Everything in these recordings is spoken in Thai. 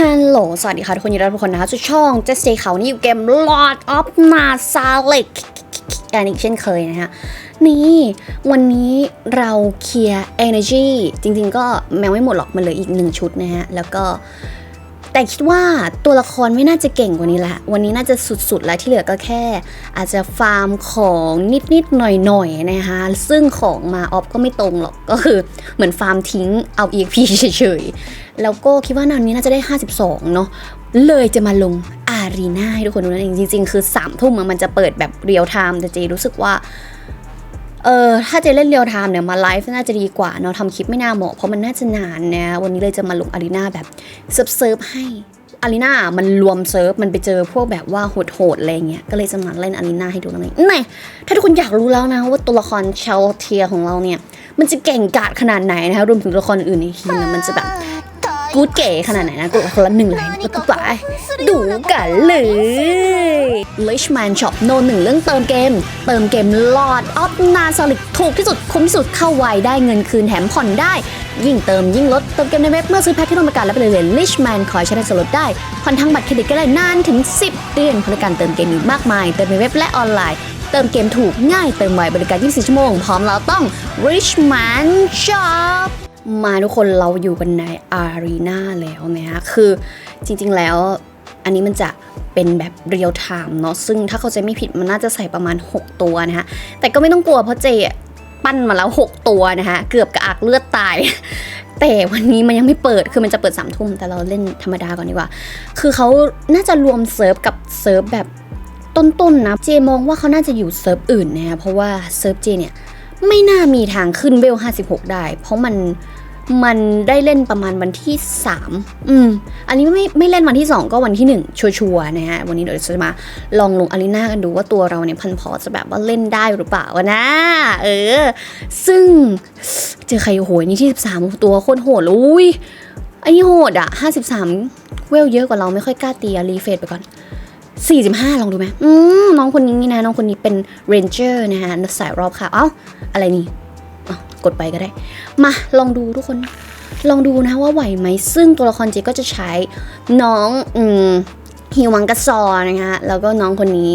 ฮัลโหล สวัสดีค่ะทุกคนยินดีต้อนรับทุกคนนะคะสู่ช่องเจสเซเขานี่อยู่เกม Lord of n a s a l i k กันอีกเช่นเคยนะฮะนี่วันนี้เราเคลียร์ Energy จริงๆก็แมวไม่หมดหรอกมันเหลืออีกหนึ่งชุดนะฮะ แล้วก็ แต่คิดว่าตัวละครไม่น่าจะเก่งกว่านี้ละ วันนี้น่าจะสุดๆแล้วที่เหลือก็แค่ อาจจะฟาร์มของนิดๆหน่อยๆนะคะ ซึ่งของมาออฟก็ไม่ตรงหรอก ก็คือเหมือนฟาร์มทิ้งเอา EXP เฉยๆ แล้วก็คิดว่านันนี้น่าจะได้ 52 เนาะ เลยจะมาลงอารีนาให้ทุกคนดูนั่นเองจริงๆ คือ3ามทุ่มมันจะเปิดแบบเรียลไทม์แต่เจรู้สึกว่า เออถ้าเจเล่นเรียลไทม์เนี่ยมาไลฟ์น่าจะดีกว่าเนาะทำคลิปไม่น่าเหมาะเพราะมันน่าจะนานนะวันนี้เลยจะมาลงอารีนาแบบเซิร์ฟเซิร์ฟให้อารีนามันรวมเซิร์ฟ มันไปเจอพวกแบบว่าโหดๆอะไรเงี้ย ก็เลยจะมาเล่นอารีนาให้ดูนั่นเองนี่ถ้าทุกคนอยากรู้แล้วนะว่าตัวละครเชลเทียของเราเนี่ย มันจะเก่งกาจขนาดไหนนะคะ รวมถึงตัวละครอื่นในทีมมันจะแบบ กูดเก๋ขนาดไหนนะกดคนละหนึ่งไลน์แล้วก็ไปดูกันเลย Lichman Shop โนหนึ่งเรื่องเติมเกม เติมเกม Lord of n a s a l i c ถูกที่สุดคุ้มที่สุดเข้าไวได้เงินคืนแถมผ่อนได้ ยิ่งเติมยิ่งลด เติมเกมในเว็บเมื่อซื้อแพ็คที่ร่วมประกันและไปเลยเลย Lichman ขอใช้ได้ส่วนลดได้ผ่อนทางบัตรเครดิตก็ได้นานถึง 10 เดือนบริการเติมเกมอีกมากมาย เติมในเว็บและออนไลน์เติมเกมถูกง่ายเติมไวบริการ 24 ชั่วโมง พร้อมเราต้อง Richman Shop มาทุกคนเราอยู่กันในอารีนาแล้วนะฮะคือจริงๆแล้วอันนี้มันจะเป็นแบบเรียลไทม์เนาะซึ่งถ้าเขาใจไม่ผิดมันน่าจะใส่ประมาณ 6 ตัวนะฮะแต่ก็ไม่ต้องกลัวเพราะเจปั้นมาแล้ว 6 ตัวนะฮะเกือบกระอักเลือดตาย แต่วันนี้มันยังไม่เปิดคือมันจะเปิดสามทุ่มแต่เราเล่นธรรมดาก่อนดีกว่า คือเขาน่าจะรวมเซิร์ฟกับเซิร์ฟแบบต้นๆนะเจมองว่าเขาน่าจะอยู่เซิร์ฟอื่นนะฮะเพราะว่าเซิร์ฟเจเนี่ยไม่น่ามีทางขึ้นเวล56 ได้ เพราะมัน มันได้เล่นประมาณวันที่ 3 อืม อันนี้ไม่ไม่เล่นวันที่ 2 ก็วันที่ 1 ชัวร์ๆนะฮะ วันนี้เดี๋ยวจะมาลองลงอารีนากันดูว่าตัวเราเนี่ยพันพอจะแบบว่าเล่นได้หรือเปล่าวะนะ เออ ซึ่งเจอใครโหยนี่ที่ 13 ตัวโคตรโหดเลยอุ้ยอันนี้โหดอะ 53 เวลเยอะกว่าเราไม่ค่อยกล้าตีอะรีเฟดไปก่อน 45 ลองดูไหมอืมน้องคนนี้นี่นะ น้องคนนี้เป็นเรนเจอร์นะฮะสายรอบค่ะ เอ้า อะไรนี่ กดไปก็ได้ มาลองดูทุกคน ลองดูนะว่าไหวไหม ซึ่งตัวละครเจก็จะใช้น้องอืมฮิวมังกะซอนะคะแล้วก็น้องคนนี้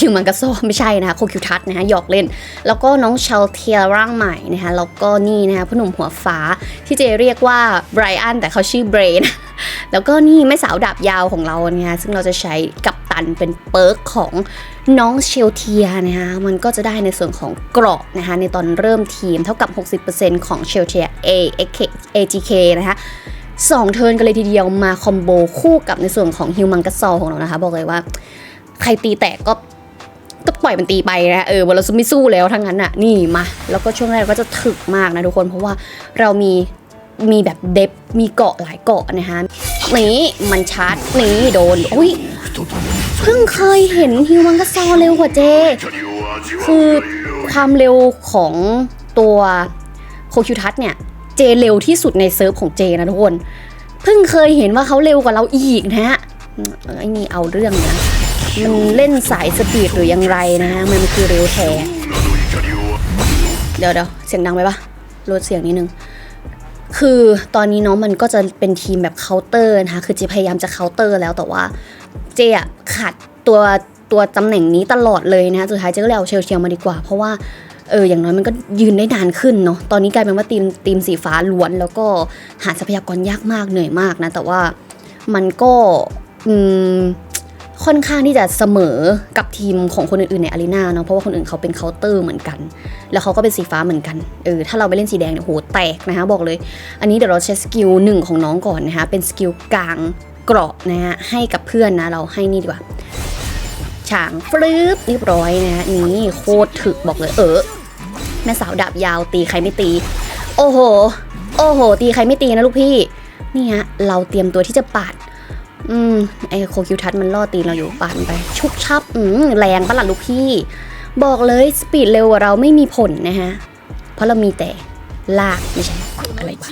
ฮิวมังกะซอไม่ใช่นะคะโคคิวทัสนะคะหยอกเล่น แล้วก็น้องเชลเทียร่างใหม่นะคะแล้วก็นี่นะคะผู้หนุ่มหัวฟ้าที่เจเรียกว่าไบรอันแต่เขาชื่อเบรน แล้วก็นี่แม่สาวดาบยาวของเราเนี่ยซึ่งเราจะใช้กับตันเป็นเปิร์กของน้องเชลเทียนะคะมันก็จะได้ในส่วนของเกราะนะคะในตอนเริ่มทีมเท่ากับ 60%ของเชลเทีย A X AGK นะคะสองเทิร์นกันเลยทีเดียวมาคอมโบคู่กับในส่วนของฮิวมังกัสซอของเรานะคะ บอกเลยว่า ใครตีแตกก็ก็ปล่อยมันตีไปนะเออวันเราไม่สู้แล้วทั้งนั้นอะนี่มาแล้วก็ช่วงแรกก็จะถึกมากนะทุกคนเพราะว่าเรามีมีแบบเดฟมีเกาะหลายเกาะนะคะ นี่มันชาร์จนี่โดนอุ้ยเพิ่งเคยเห็นฮิวมังกัสซอเร็วกว่าเจ คือความเร็วของตัวโคคิวทัศน์เนี่ยเจเร็วที่สุดในเซิร์ฟของเจนะทุกคนเพิ่งเคยเห็นว่าเขาเร็วกว่าเราอีกนะฮะไอ้นี่เอาเรื่องนะมันเล่นสายสปีดหรือยังไรนะฮะมันคือเร็วแท้เดี๋ยวเดี๋ยวเสียงดังไปปะลดเสียงนิดนึง คือตอนนี้เน้องมันก็จะเป็นทีมแบบเคาน์เตอร์นะคะคือเจพยายามจะเคาน์เตอร์แล้วแต่ว่าเจอะขาดตัวตัวตำแหน่งนี้ตลอดเลยนะคะสุดท้ายเจก็เลยเอาเชลเชียลมาดีกว่า เพราะว่าเอออย่างน้อยมันก็ยืนได้นานขึ้นเนาะตอนนี้กลายเป็นว่าทีมทีมสีฟ้าล้วน แล้วก็หาทรัพยากรยากมากเหนื่อยมากนะแต่ว่ามันก็อืม ค่อนข้างที่จะเสมอกับทีมของคนอื่นๆในอารีนาเนาะเพราะว่าคนอื่นเขาเป็นเคาน์เตอร์เหมือนกัน แล้วเขาก็เป็นสีฟ้าเหมือนกันเออถ้าเราไปเล่นสีแดงเนี่ยโหแตกนะคะบอกเลย อันนี้เดี๋ยวเราใช้สกิลหนึ่งของน้องก่อนนะคะเป็นสกิลกลางเกราะนะฮะให้กับเพื่อนนะเราให้นี่ดีกว่าฉางฟลืบเรียบร้อยนะฮะนี่โคตรถึกบอกเลยเออแม่สาวดาบยาวตีใครไม่ตี โอ้โห โอ้โห ตีใครไม่ตีนะลูกพี่นี่ฮะเราเตรียมตัวที่จะปาด อืมไอโคคิวทัศมันล่อตีนเราอยู่ปานไป ชุบชับ อืมแรงปะล่ะลูกพี่ บอกเลยสปีดเร็วกว่าเราไม่มีผลนะฮะ เพราะเรามีแต่ลากไม่ใช่อะไรวะ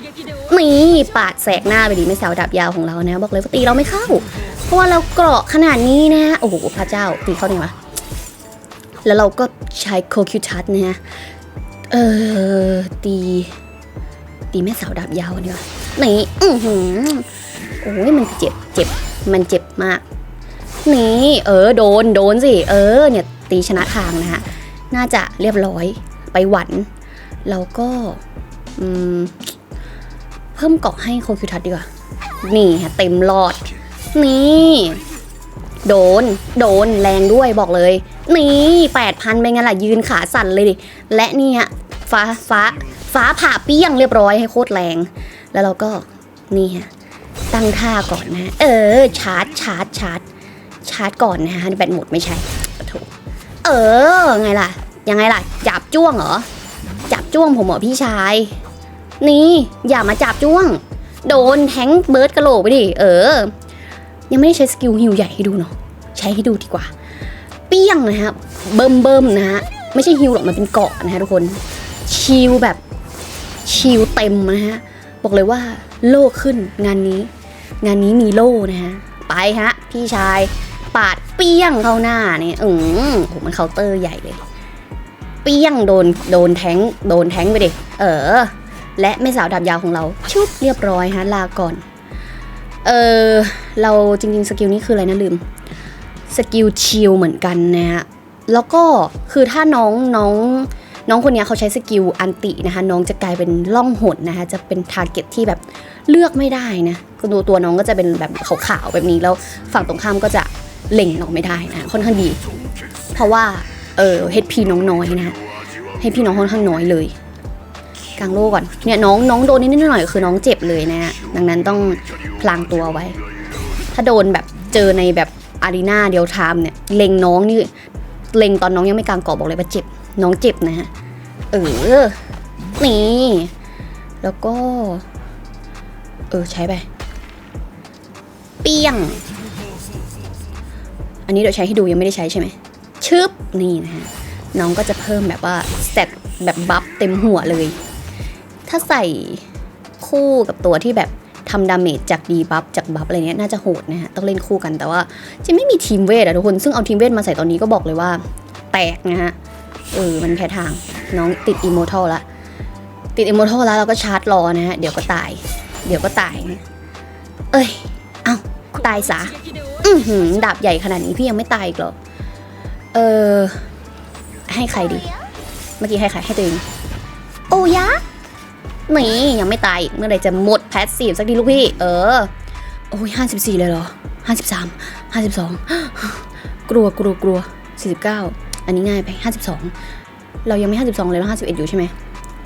นี่ปาดแสกหน้าไปดิไม่สาวดาบยาวของเรานะ บอกเลยว่าตีเราไม่เข้า เพราะว่าเราเกราะขนาดนี้นะโอ้โหพระเจ้าตีเข้าได้ไงวะแล้วเราก็ใช้โคคิวทัศนะฮะเออตี ตีแม่สาวดาบยาวดีกว่านี่อือหือโอ้ยมันเจ็บเจ็บมันเจ็บมาก นี่เออโดนโดนสิเออเนี่ยตีชนะทางนะฮะน่าจะเรียบร้อยไปหวันแล้วก็อืมเพิ่มเกาะให้โคคิวทัศดีกว่า นี่ฮะเต็มหลอด นี่ โดน โดนแรงด้วยบอกเลย นี่แปดพันเป็นไงล่ะยืนขาสั่นเลยดิ และนี่ฮะฟ้าฟ้า ฟ้าผ่าเปี้ยงเรียบร้อยให้โคตรแรง แล้วเราก็นี่ฮะตั้งท่าก่อนนะ เออ ชาร์จชาร์จชาร์จชาร์จก่อนนะฮะแบตหมดไม่ใช่ปะโถเออ ไงล่ะ ยังไงล่ะ จับจ้วงเหรอ จับจ้วงผมเหรอพี่ชาย นี่อย่ามาจับจ้วง โดนแทงเบิร์ดกระโหลกไปดิ เออ ยังไม่ได้ใช้สกิลฮิวใหญ่ให้ดูเนาะ ใช้ให้ดูดีกว่า เปี้ยงนะฮะ เบิ่มเบิ่มนะฮะ ไม่ใช่ฮิวหรอก มันเป็นเกาะนะฮะทุกคน ชิลแบบ ชิลเต็มนะฮะ บอกเลยว่าโล่ขึ้นงานนี้ งานนี้มีโล่นะฮะ ไปฮะ พี่ชายปาดเปี้ยงเข้าหน้าเนี่ยอืมโหมันเคาน์เตอร์ใหญ่เลย เปี้ยงโดนโดนแทงโดนแทงไปดิเออ และแม่สาวดาบยาวของเราชุบเรียบร้อยฮะลาก่อน เออเราจริงๆ สกิลนี้คืออะไรนะลืม สกิลชิลเหมือนกันนะฮะแล้วก็คือถ้าน้องน้อง น้องคนนี้เขาใช้สกิลอันตินะคะ น้องจะกลายเป็นล่องหนนะคะ จะเป็นทาร์เก็ตที่แบบเลือกไม่ได้นะตัวตัวน้องก็จะเป็นแบบขาวๆแบบนี้แล้วฝั่งตรงข้ามก็จะเล็งน้องไม่ได้นะค่อนข้างดี เพราะว่าเออ HP น้องน้อยนะฮะ HP น้องค่อนข้างน้อยเลยกลางโลกก่อนเนี่ยน้องน้องโดนนิดหน่อยคือน้องเจ็บเลยนะฮะดังนั้นต้องพลางตัวไว้ ถ้าโดนแบบเจอในแบบอารีนาเดียวไทม์เนี่ยเล็งน้องนี่เล็งตอนน้องยังไม่กลางกรอบบอกเลยว่าเจ็บ น้องเจ็บนะฮะ เออ นี่ แล้วก็ เออ ใช้ไป เปี้ยง อันนี้เดี๋ยวใช้ให้ดูยังไม่ได้ใช้ใช่ไหม ชึบ นี่นะฮะ น้องก็จะเพิ่มแบบว่าเตตแบบบัฟเต็มหัวเลย ถ้าใส่คู่กับตัวที่แบบทำดาเมจจากดีบัฟจากบัฟอะไรเนี้ยน่าจะโหดนะฮะ ต้องเล่นคู่กันแต่ว่าจะไม่มีทีมเวทอะทุกคน ซึ่งเอาทีมเวทมาใส่ตอนนี้ก็บอกเลยว่า แตกนะฮะ เออมันแพ้ทางน้องติดอิโมทัลละติดอิโมทัลแล้วเราก็ชาร์จรอนะฮะเดี๋ยวก็ตาย เดี๋ยวก็ตายนะเอ้ยเอ้าตายซะอือหือดาบใหญ่ขนาดนี้พี่ยังไม่ตายอีกหรอเออให้ใครดี เมื่อกี้ให้ใครให้ตัวเองโอ้ยะนี่ยังไม่ตายเมื่อไหรจะหมดแพสซีฟสักทีลูกพี่ เออโอ้ยห้าสิบสี่เลยเหรอห้าสิบสามห้าสิบสองกลัวกลัวกลัวสี่สิบเก้า อันนี้ง่ายไปห้าสิบสองเรายังไม่ห้าสิบสองเลยเราห้าสิบเอ็ดอยู่ใช่ไหม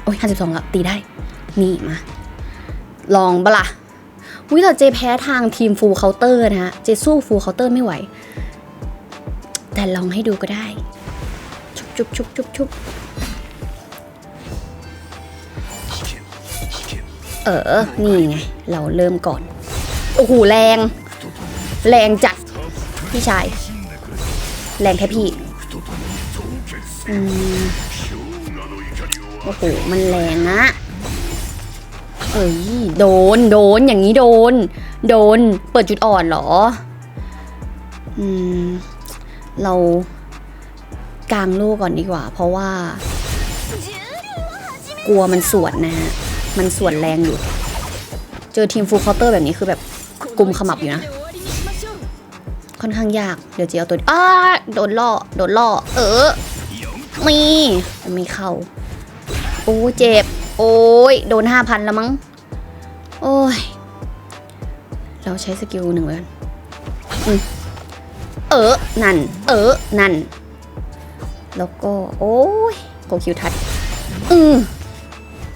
โอ้ยห้าสิบสองแล้ว ตีได้ นี่มา ลองบละวิแต่เจแพ้ทางทีมฟูลเคาน์เตอร์นะฮะ เจสู้ฟูลเคาน์เตอร์ไม่ไหว แต่ลองให้ดูก็ได้ ชุบชุบชุบชุบชุบเออ นี่ไง เราเริ่มก่อน โอ้โห แรง แรงจัด พี่ชาย แรงแค่พี่ โอ้โห มันแรงนะเอ้ย โดน โดน อย่างนี้โดน โดน เปิดจุดอ่อนเหรอ อืม เรากางโล่ก่อนดีกว่า เพราะว่า กลัวมันสวนนะฮะ มันสวนแรงอยู่ เจอทีมฟูลคาน์เตอร์แบบนี้คือแบบกลุ่มขมับอยู่นะ ค่อนข้างยาก เดี๋ยวเจีเอาตัวอ้าโดนล่อ โดนล่อ เออ มีไม่เข้าโอ้เจ็บ โอ้ยโดนห้าพันแล้วมั้ง โอ้ย เราใช้สกิลหนึ่งเลยกันอืมเออ นั่น เออ นั่น แล้วก็ โอ้ยโกคิวทัดอืม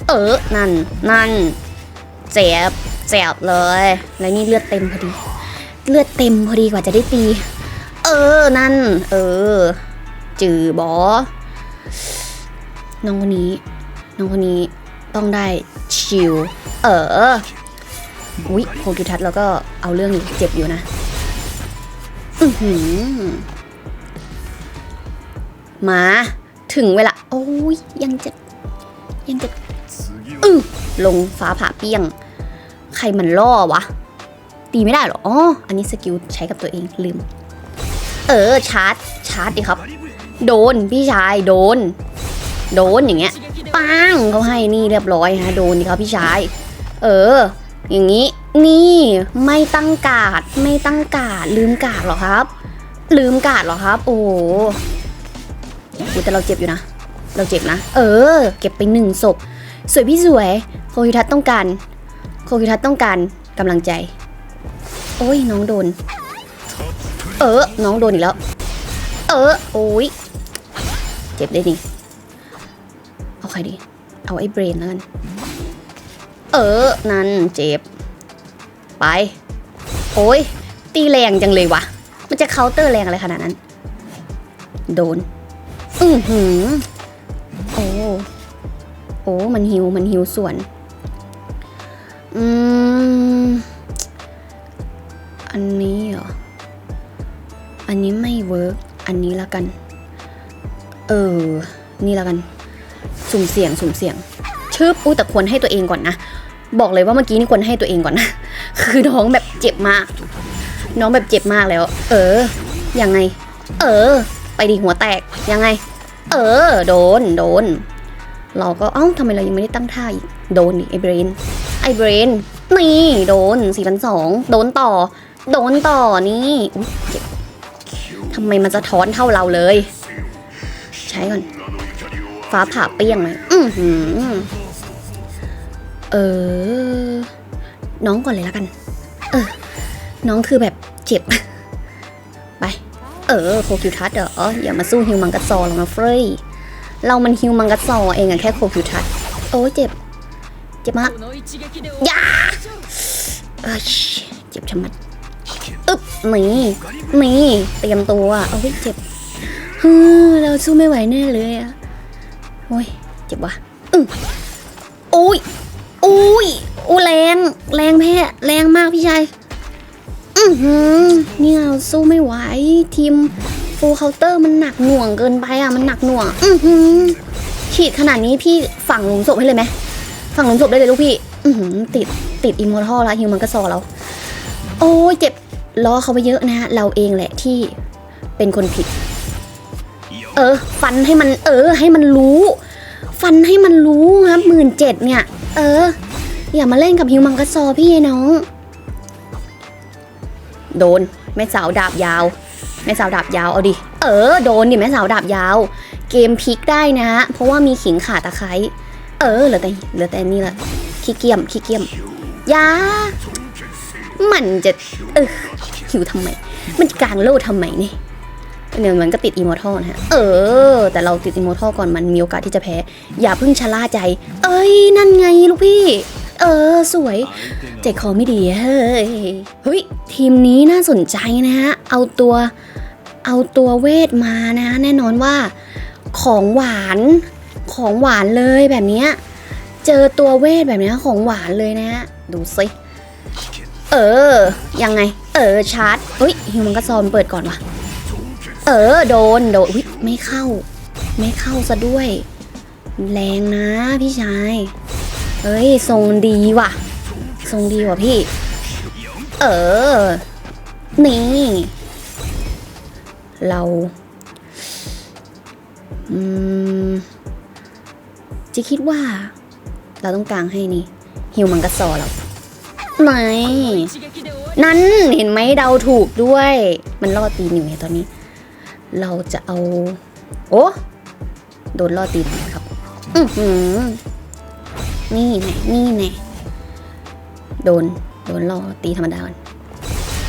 เออ นั่น นั่น เจ็บ เจ็บเลย แล้วนี่เลือดเต็มพอดี เลือดเต็มพอดีกว่าจะได้ตี เออ นั่น เออ จือบอ น้องคนนี้ น้องคนนี้ต้องได้ชิลเอออุ๊ยโคกิทัศแล้วก็เอาเรื่องอยู่เจ็บอยู่นะอือหือมาถึงเวลา โอ้ยยังจะยังจะอือลงฟ้าผ่าเปี้ยง ใครมันล่อวะ ตีไม่ได้หรออ๋ออันนี้สกิลใช้กับตัวเองลืม เออชาร์จชาร์จดิครับ โดนพี่ชายโดน โดนอย่างเงี้ยปังเขาให้นี่เรียบร้อยฮะโดนดิครับพี่ชาย เออ อย่างนี้นี่ไม่ตั้งการ์ดไม่ตั้งการ์ดลืมการ์ดเหรอครับ ลืมการ์ดเหรอครับ โอ้โหแต่เราเจ็บอยู่นะ เราเจ็บนะ เออ เก็บไปหนึ่งศพสวยพี่สวย โคคิทัศต้องการ โคคิทัศต้องการกำลังใจ โอ้ยน้องโดน เออ น้องโดนอีกแล้ว เออ โอ้ย เจ็บได้ดิเอาใครดี เอาไอ้เบรนแล้วกัน เออ นั่นเจ็บ ไป โอ้ย ตีแรงจังเลยวะ มันจะเคาน์เตอร์แรงอะไรขนาดนั้น โดน อือหือ โอ้ โอ้ มันหิว มันหิวส่วน อืม อันนี้เหรอ อันนี้ไม่เวิร์ก อันนี้ละกัน เออ นี่ละกัน สุ่มเสี่ยง สุ่มเสี่ยงชึบอุ้แต่ควรให้ตัวเองก่อนนะ บอกเลยว่าเมื่อกี้นี่ควรให้ตัวเองก่อนนะ คือน้องแบบเจ็บมาก น้องแบบเจ็บมากแล้ว เออ ยังไง เออ ไปดิหัวแตก ยังไง เออ โดน โดน เราก็ เอ้าทำไมเรายังไม่ได้ตั้งท่าอีก โดนดิไอเบรน ไอเบรน นี่ โดนสี่พันสอง โดนต่อ โดนต่อนี่เจ็บำไมมันจะท้อนเท่าเราเลย ใช้ก่อน ฟ้าผ่าเปี้ยงเลยอือหือเออ น้องก่อนเลยแล้วกัน เออ น้องคือแบบเจ็บ ไป เออโคคิวทัสเหรออย่ามาสู้ฮิวมังกัสซอหรอกนะเฟรยเรามันฮิวมังกัสซอเองอะแค่โคคิวทัสโอ้เจ็บ เจ็บมากยาเอ้ยเจ็บชะมัด อึ๊บนี่นี่เตรียมตัวเอาไว้ยเจ็บฮึเราสู้ไม่ไหวแน่เลยอะโอ้ยเจ็บว่ะอือโอ้ยอุ้ยอู้แรง แรงแพ้แรงมากพี่ชายอือหือเนี่ยเราสู้ไม่ไหวทีมฟูลเคาน์เตอร์มันหนักหน่วงเกินไปอะมันหนักหน่วง อือหือฉีดขนาดนี้พี่ฝังหลุมศพให้เลยไหมฝังหลุมศพได้เลยลูกพี่ อือหือติดติดอิมมอร์ทัลแล้วฮิวมันก็ซอเราโอ้ยเจ็บ ล้อเขาไปเยอะนะฮะเราเองแหละที่เป็นคนผิด เออ ฟันให้มัน เออ ให้มันรู้ ฟันให้มันรู้ครับหมื่นเจ็ดเนี่ย เออ อย่ามาเล่นกับฮิวมังกรซอพี่ไอ้น้อง โดนแม่สาวดาบยาวแม่สาวดาบยาวเอาดิ เออ โดนดิแม่สาวดาบยาว เกมพลิกได้นะฮะเพราะว่ามีขิงข่าตะไคร้เออเหลือแต่เหลือแต่นี่ละขี้เกียมขี้เกียมอยา มันจะเออหิวทำไม มันจะกลางโลดทำไมนี่เนี่ยมันก็ติดอิมมอร์ทัลนะฮะ เออ แต่เราติดอิมมอร์ทัลก่อนมันมีโอกาสที่จะแพ้ อย่าเพิ่งชะล่าใจ เอ้ย นั่นไงลูกพี่ เออ สวย ใจคอไม่ดี เฮ้ย เฮ้ย ทีมนี้น่าสนใจนะฮะ เอาตัว เอาตัวเวทมานะ แน่นอนว่า ของหวาน ของหวานเลยแบบนี้ เจอตัวเวทแบบนี้ของหวานเลยนะฮะ ดูสิ เออ ยังไง เออชาร์จเฮ้ยฮิวมันก็ซอมเปิดก่อนวะเออโดนโดนอุ๊ยไม่เข้า ไม่เข้าซะด้วย แรงนะพี่ชายเฮ้ยทรงดีว่ะ ทรงดีว่ะพี่ เออ นี่ เราอืมจะคิดว่า เราต้องกลางให้นี่ ฮิวมังกรซอเรา ไหน นั่นเห็นไหมเดาถูกด้วย มันล่อตีนอยู่ไงตอนนี้ เราจะเอา โอ้โดนล่อตีนครับ อือหือนี่ไงนี่ไงโดน โดนล่อตีธรรมดาก่อน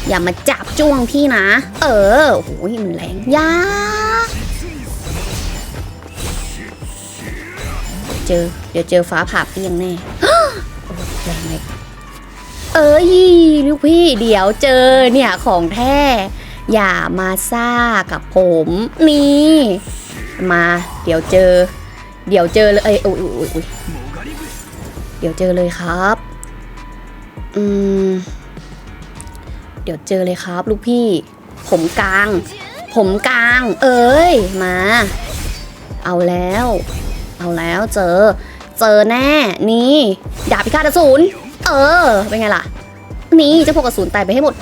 อย่ามาจับจ้วงพี่นะ เออโอ้โหมันแรงยาเจอ เดี๋ยวเจอฟ้าผ่าเปียงแน่โอ้แรงเลย เอ้ยลูกพี่เดี๋ยวเจอเนี่ยของแท้ อย่ามาซ่ากับผมนี่มาเดี๋ยวเจอ เดี๋ยวเจอเลยเอ้ยอุ้ยอุ้ยอุ้ยเดี๋ยวเจอเลยครับ อืม เดี๋ยวเจอเลยครับ ลูกพี่ ผมกลาง ผมกลาง เอ้ยมา เอาแล้ว เอาแล้วเจอ เจอแน่ นี่ดาบพิฆาตอสูรเออ เป็นไงล่ะ นี่เจะพวกกระสุนตายไปให้หมด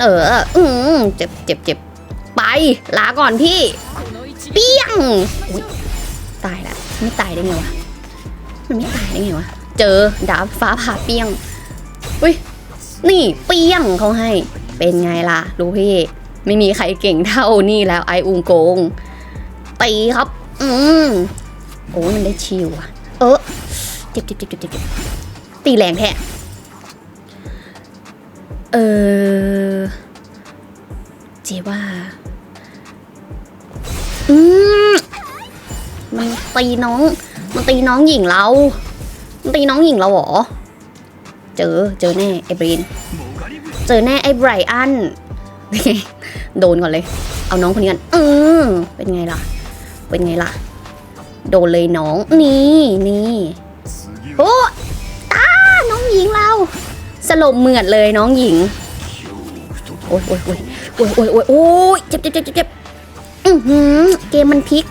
เออ อืมเจ็บเจ็บเจ็บไป ลาก่อนพี่ เปี้ยงอุ๊ยตายละไม่ตายได้ไงวะ มันไม่ตายได้ไงวะ เจอดาบฟ้าผ่าเปี้ยง อุ้ย นี่เปี้ยงเขาให้ เป็นไงล่ะลูกพี่ ไม่มีใครเก่งเท่านี่แล้วไออุงโกง ตีครับ อืมโอ้ยมันได้ชิวอะเออ เจ็บเจ็บเจ็บเจ็บเจ็บ ตีแรงแท้เออเจว่า อืมมันตีน้อง มันตีน้องหญิงเรา มันตีน้องหญิงเราหรอ เจอ เจอแน่ไอ้บรีน เจอแน่ไอ้ไบรอัน โดนก่อนเลย เอาน้องคนนี้กันเออเป็นไงล่ะ เป็นไงล่ะ โดนเลยน้อง นี่ นี่โอ้ สลบเหมือดเลยน้องหญิง โอ้ยโอ้ยโอ้ยโอ้ยโอ้ยโอ้ยโอ้ยเจ็บเจ็บเจ็บเจ็บอือหือเกมมันพลิก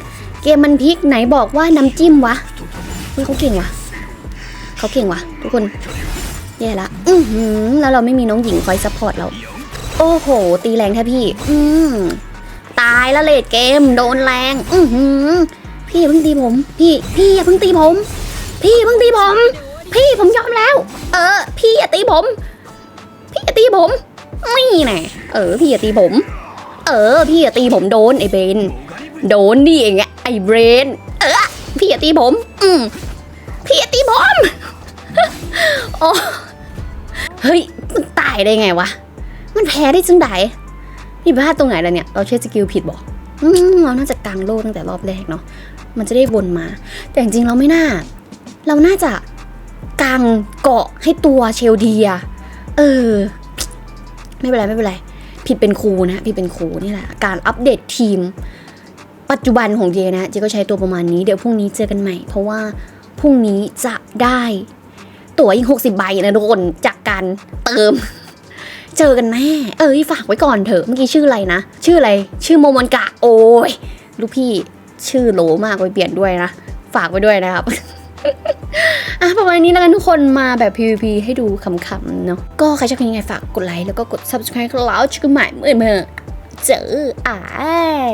เกมมันพลิกไหนบอกว่าน้ำจิ้มวะเฮ้ยเขาเก่งวะเขาเก่งวะทุกคนแย่ละอือหือแล้วเราไม่มีน้องหญิงคอยซัพพอร์ตเรา โอ้โห ตีแรงแท้พี่ อืมตายแล้วเลดเกม โดนแรง อือหือพี่อย่าเพิ่งตีผม พี่ พี่อย่าเพิ่งตีผม พี่อย่าเพิ่งตีผม พี่ผมยอมแล้ว เออ พี่อย่าตีผม พี่อย่าตีผมนี่แน่เออ พี่อย่าตีผม เออ พี่อย่าตีผมโดนไอ้เบน โดนนี่เองอะไอ้เบรน เออ พี่อย่าตีผม อืมพี่อย่าตีผมโอ้เฮ้ย มันตายได้ไงวะ มันแพ้ได้จังไดพี่พลาตรงไหนล่ะเนี่ย เราใช้สกิลผิดบอกอเราน่าจะกางโลตั้งแต่รอบแรกเนาะ มันจะได้วนมา แต่จริงๆเราไม่น่า เราน่าจะ กางเกาะให้ตัวเชลเดีย เออ ไม่เป็นไรไม่เป็นไร ผิดเป็นครูนะผิดเป็นครูนี่แหละ การอัปเดตทีม ปัจจุบันของเจนะเจก็ใช้ตัวประมาณนี้เดี๋ยวพรุ่งนี้เจอกันใหม่ เพราะว่าพรุ่งนี้จะได้ตั๋วอีกหกสิบใบนะทุกคนจากการเติม เจอกันแน่เอ้ยฝากไว้ก่อนเถอะเมื่อกี้ชื่ออะไรนะ ชื่ออะไร ชื่อโมมอนกะ โอ้ย ลูกพี่ชื่อโหลมากไปเปลี่ยนด้วยนะ ฝากไว้ด้วยนะครับ อะประมาณนี้แล้วกันทุกคนมาแบบ PVP ให้ดูขำๆเนาะก็ใครชอบคลิปนี้ไงฝากกดไลค์แล้วก็กด subscribe แล้วเจอกันใหม่เมื่อเมื่อเจออ่าย